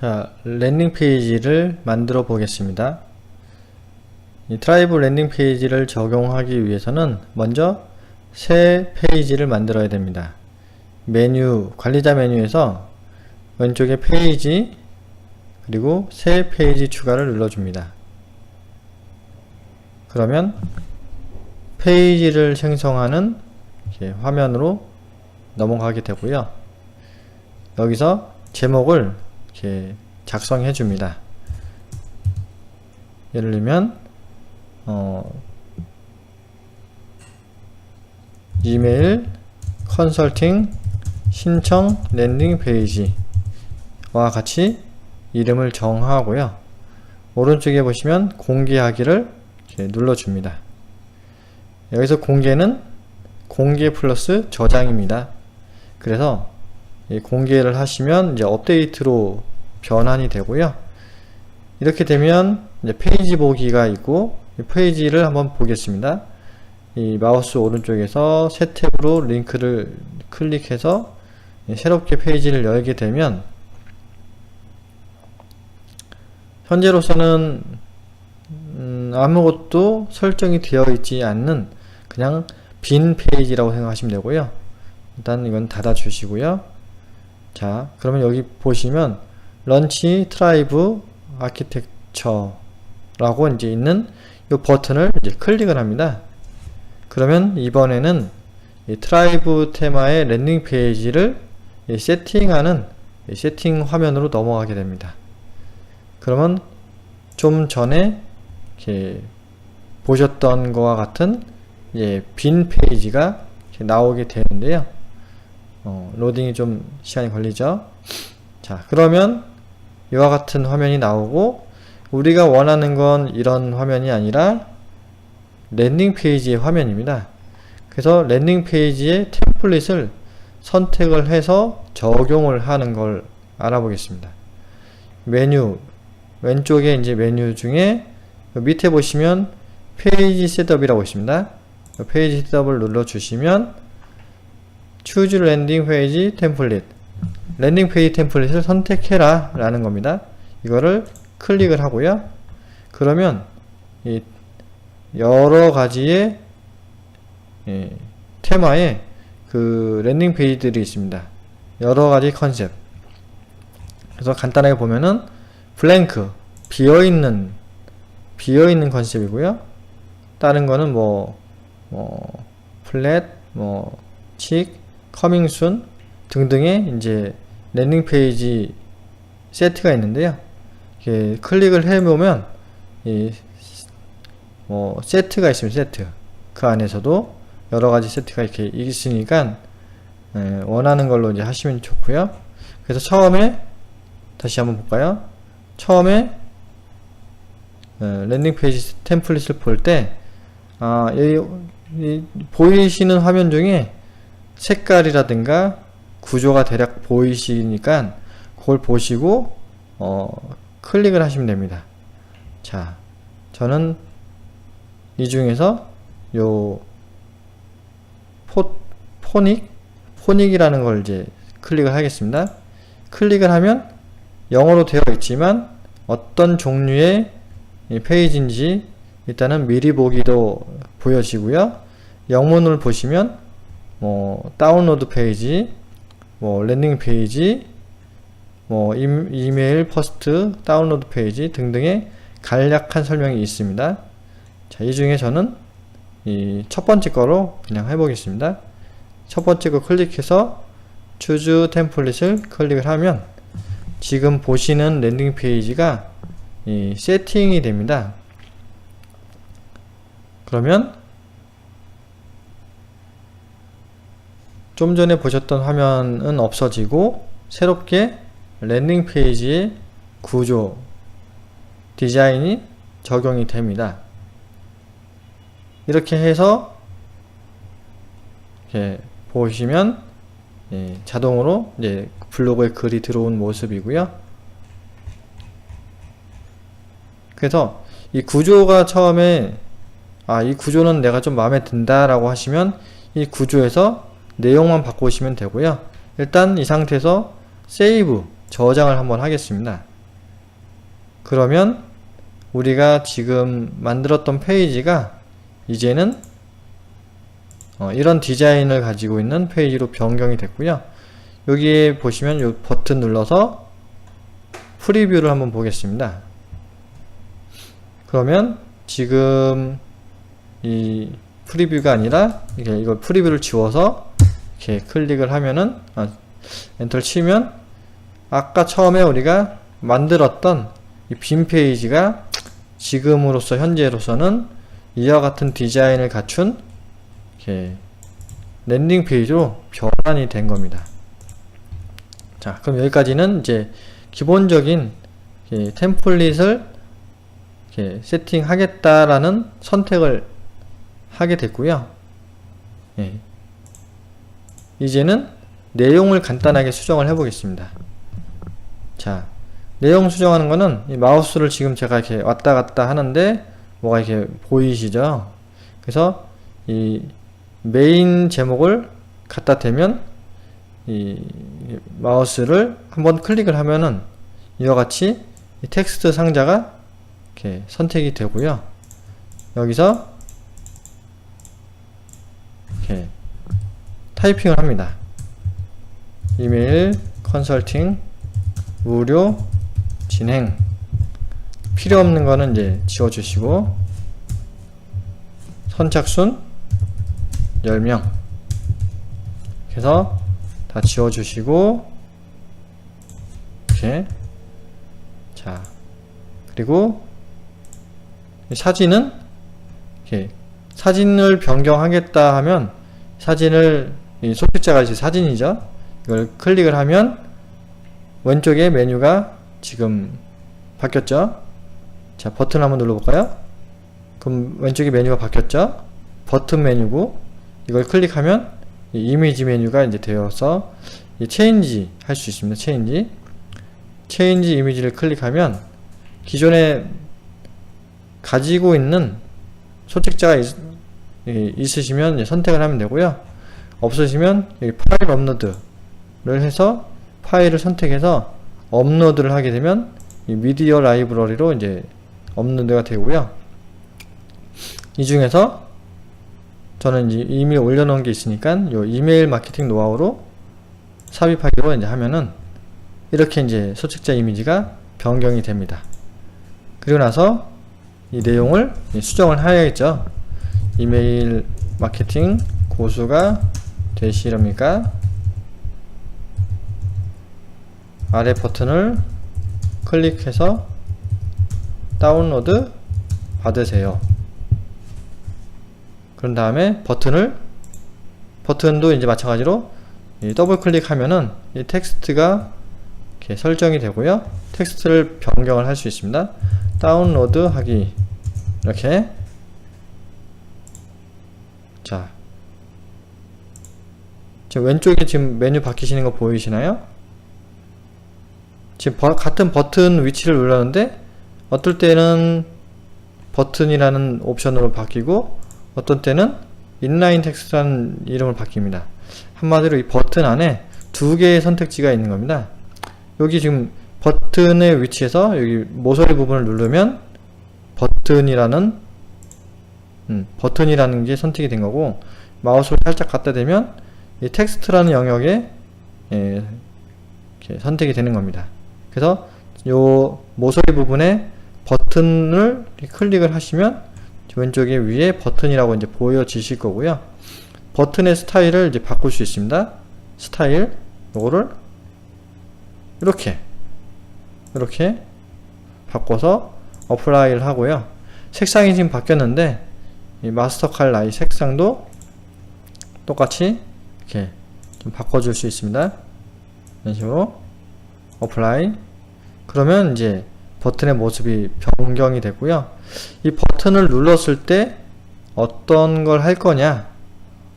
자, 랜딩 페이지를 만들어 보겠습니다. 이 트라이브 랜딩 페이지를 적용하기 위해서는 먼저 새 페이지를 만들어야 됩니다. 메뉴, 관리자 메뉴에서 왼쪽에 페이지, 그리고 새 페이지 추가를 눌러줍니다. 그러면 페이지를 생성하는 화면으로 넘어가게 되고요. 여기서 제목을 이렇게 작성해 줍니다. 예를 들면 어, 이메일 컨설팅 신청 랜딩 페이지와 같이 이름을 정하고요. 오른쪽에 보시면 공개하기를 눌러줍니다. 여기서 공개는 공개 플러스 저장입니다. 그래서 이 공개를 하시면 이제 업데이트로 변환이 되고요. 이렇게 되면 이제 페이지 보기가 있고 이 페이지를 한번 보겠습니다. 이 마우스 오른쪽에서 새 탭으로 링크를 클릭해서 새롭게 페이지를 열게 되면 현재로서는 음, 아무것도 설정이 되어 있지 않는 그냥 빈 페이지라고 생각하시면 되고요. 일단 이건 닫아 주시고요. 자, 그러면 여기 보시면 런치 트라이브 아키텍처라고 이제 있는 이 버튼을 이제 클릭을 합니다. 그러면 이번에는 이 트라이브 테마의 랜딩 페이지를 이 세팅하는 이 세팅 화면으로 넘어가게 됩니다. 그러면 좀 전에 보셨던 것과 같은 예, 빈 페이지가 나오게 되는데요. 어, 로딩이 좀 시간이 걸리죠. 자, 그러면 이와 같은 화면이 나오고 우리가 원하는 건 이런 화면이 아니라 랜딩 페이지의 화면입니다. 그래서 랜딩 페이지의 템플릿을 선택을 해서 적용을 하는 걸 알아보겠습니다. 메뉴 왼쪽에 이제 메뉴 중에 밑에 보시면 페이지 셋업이라고 있습니다. 페이지 셋업을 눌러 주시면 choose landing page template 랜딩 페이지 템플릿을 선택해라 라는 겁니다. 이거를 클릭을 하고요. 그러면 이 여러 가지의 예, 테마에 그 랜딩 페이지들이 있습니다. 여러 가지 컨셉. 그래서 간단하게 보면은 블랭크 비어 있는 비어 있는 컨셉이고요. 다른 거는 뭐, 뭐, 플랫, 뭐, 칙, 커밍 순 등등의 이제 랜딩 페이지 세트가 있는데요. 이렇게 클릭을 해보면 이 뭐 세트가 있으면 세트 그 안에서도 여러 가지 세트가 이렇게 있으니까 예, 원하는 걸로 이제 하시면 좋고요. 그래서 처음에 다시 한번 볼까요? 처음에 어, 랜딩 페이지 템플릿을 볼 때, 아, 보이시는 화면 중에 색깔이라든가 구조가 대략 보이시니까 그걸 보시고 어, 클릭을 하시면 됩니다. 자, 저는 이 중에서 요 포, 포닉 포닉이라는 걸 이제 클릭을 하겠습니다. 클릭을 하면 영어로 되어 있지만 어떤 종류의 이 페이지인지 일단은 미리 보기도 보여지고요. 영문을 보시면 뭐 다운로드 페이지, 뭐 랜딩 페이지, 뭐 이, 메일 퍼스트 다운로드 페이지 등등의 간략한 설명이 있습니다. 자, 이 중에 저는 이 첫 번째 거로 그냥 해보겠습니다. 첫 번째 거 클릭해서 choose 템플릿을 클릭을 하면 지금 보시는 랜딩 페이지가 이 세팅이 됩니다. 그러면 좀 전에 보셨던 화면은 없어지고 새롭게 랜딩 페이지의 구조, 디자인이 적용이 됩니다. 이렇게 해서 이렇게 보시면 예, 자동으로 이제 블로그에 글이 들어온 모습이고요. 그래서 이 구조가 처음에 아, 이 구조는 내가 좀 마음에 든다라고 하시면 이 구조에서 내용만 바꾸시면 되고요. 일단 이 상태에서 세이브 저장을 한번 하겠습니다. 그러면 우리가 지금 만들었던 페이지가 이제는 어, 이런 디자인을 가지고 있는 페이지로 변경이 됐고요. 여기에 보시면 이 버튼 눌러서 프리뷰를 한번 보겠습니다. 그러면 지금 이 프리뷰가 아니라 이걸 프리뷰를 지워서 이렇게 클릭을 하면은 아, 엔터를 치면 아까 처음에 우리가 만들었던 이 빈 페이지가 지금으로서 현재로서는 이와 같은 디자인을 갖춘 이렇게 랜딩 페이지로 변환이 된 겁니다. 자, 그럼 여기까지는 이제 기본적인 템플릿을 세팅하겠다라는 선택을 하게 됐고요. 예. 이제는 내용을 간단하게 수정을 해 보겠습니다. 자, 내용 수정하는 거는 이 마우스를 지금 제가 이렇게 왔다 갔다 하는데 뭐가 이렇게 보이시죠? 그래서 이 메인 제목을 갖다 대면 이 마우스를 한번 클릭을 하면은 이와 같이 이 텍스트 상자가 이렇게 선택이 되고요. 여기서 이렇게 타이핑을 합니다. 이메일 컨설팅 무료 진행. 필요 없는 거는 이제 지워주시고. 선착순 10명. 그래서 다 지워주시고. 이렇게. 자 그리고 이 사진은 이렇게 사진을 변경하겠다 하면 사진을 이 소비자가 이제 사진이죠. 이걸 클릭을 하면 왼쪽에 메뉴가 지금 바뀌었죠. 자 버튼 한번 눌러볼까요? 그럼 왼쪽에 메뉴가 바뀌었죠. 버튼 메뉴고 이걸 클릭하면 이 이미지 메뉴가 이제 되어서 이 체인지 할 수 있습니다. 체인지. 체인지 이미지를 클릭하면 기존에 가지고 있는 소책자가 있, 이제 선택을 하면 되고요 없으시면 여기 파일 업로드를 해서 파일을 선택해서 업로드를 하게 되면 이 미디어 라이브러리로 이제 업로드가 되고요. 이 중에서 저는 이제 이미 올려놓은 게 있으니까 요 이메일 마케팅 노하우로 삽입하기로 이제 하면은 이렇게 이제 소책자 이미지가 변경이 됩니다. 그리고 나서 이 내용을 수정을 해야겠죠. 이메일 마케팅 고수가 되시렵니까? 아래 버튼을 클릭해서 다운로드 받으세요. 그런 다음에 버튼을 버튼도 이제 마찬가지로 이 더블 클릭하면은 이 텍스트가 이렇게 설정이 되고요. 텍스트를 변경을 할 수 있습니다. 다운로드 하기 이렇게 자 지금 왼쪽에 지금 메뉴 바뀌시는 거 보이시나요? 지금 버- 같은 버튼 위치를 눌렀는데 어떨 때는 버튼이라는 옵션으로 바뀌고 어떤 때는 인라인 텍스트라는 이름을 바뀝니다. 한마디로 이 버튼 안에 두 개의 선택지가 있는 겁니다. 여기 지금 버튼의 위치에서 여기 모서리 부분을 누르면 버튼이라는 음, 버튼이라는 게 선택이 된 거고 마우스를 살짝 갖다 대면 이 텍스트라는 영역에 예, 선택이 되는 겁니다. 그래서 요 모서리 부분에 버튼을 클릭을 하시면 왼쪽에 위에 버튼이라고 이제 보여지실 거고요. 버튼의 스타일을 이제 바꿀 수 있습니다. 스타일 요거를 이렇게 이렇게 바꿔서 어플라이를 하고요. 색상이 지금 바뀌었는데 이 마스터 칼 라 이 색상도 똑같이 이렇게 좀 바꿔줄 수 있습니다. 이런 식으로 어플라이 그러면 이제 버튼의 모습이 변경이 되고요. 이 버튼을 눌렀을 때 어떤 걸 할 거냐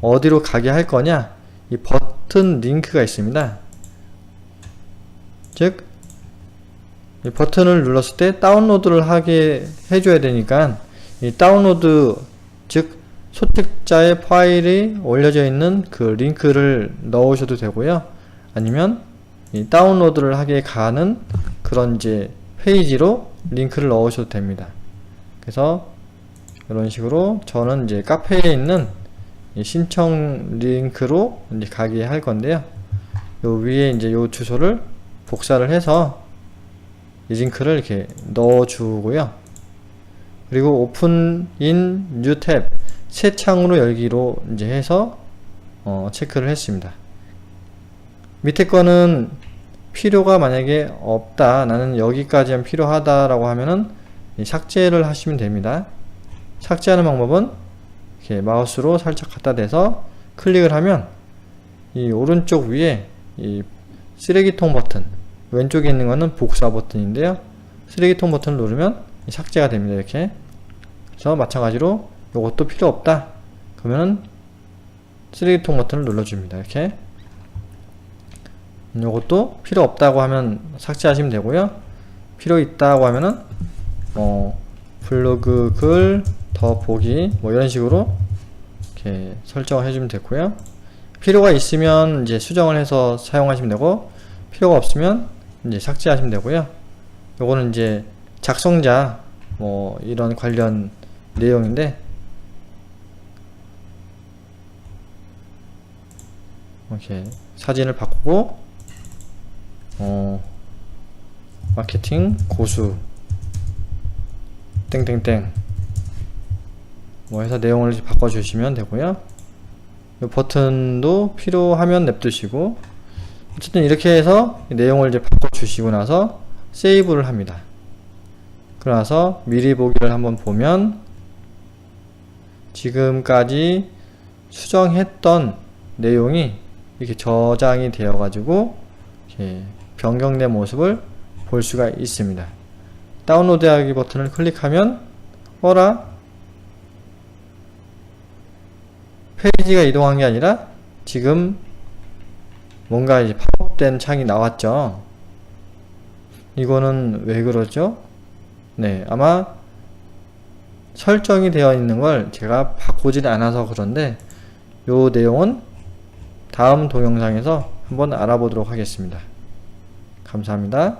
어디로 가게 할 거냐 이 버튼 링크가 있습니다. 즉, 이 버튼을 눌렀을 때 다운로드를 하게 해줘야 되니까 이 다운로드 즉 소책자의 파일이 올려져 있는 그 링크를 넣으셔도 되고요. 아니면 이 다운로드를 하게 가는 그런 이제 페이지로 링크를 넣으셔도 됩니다. 그래서 이런 식으로 저는 이제 카페에 있는 이 신청 링크로 이제 가게 할 건데요. 요 위에 이제 요 주소를 복사를 해서 이 링크를 이렇게 넣어 주고요. 그리고 오픈 인 뉴 탭 새 창으로 열기로 이제 해서 어, 체크를 했습니다. 밑에 거는 필요가 만약에 없다 나는 여기까지만 필요하다 라고 하면은 이 삭제를 하시면 됩니다. 삭제하는 방법은 이렇게 마우스로 살짝 갖다 대서 클릭을 하면 이 오른쪽 위에 이 쓰레기통 버튼 왼쪽에 있는 거는 복사 버튼인데요. 쓰레기통 버튼을 누르면 이 삭제가 됩니다. 이렇게 그래서 마찬가지로 이것도 필요 없다 그러면은 쓰레기통 버튼을 눌러줍니다. 이렇게 요것도 필요 없다고 하면 삭제하시면 되고요. 필요 있다고 하면은 뭐 블로그 글 더 보기 뭐 이런 식으로 이렇게 설정을 해주면 되고요. 필요가 있으면 이제 수정을 해서 사용하시면 되고 필요가 없으면 이제 삭제하시면 되고요. 요거는 이제 작성자 뭐 이런 관련 내용인데 이렇게 사진을 바꾸고 어 마케팅 고수. 땡땡땡. 뭐 해서 내용을 바꿔주시면 되고요. 이 버튼도 필요하면 냅두시고 어쨌든 이렇게 해서 이 내용을 이제 바꿔주시고 나서 세이브를 합니다. 그러나서 미리 보기를 한번 보면 지금까지 수정했던 내용이 이렇게 저장이 되어 가지고 변경된 모습을 볼 수가 있습니다. 다운로드 하기 버튼을 클릭하면 어라 페이지가 이동한 게 아니라 지금 뭔가 이제 팝업된 창이 나왔죠. 이거는 왜 그러죠? 네, 아마 설정이 되어 있는 걸 제가 바꾸질 않아서 그런데 요 내용은 다음 동영상에서 한번 알아보도록 하겠습니다. 감사합니다.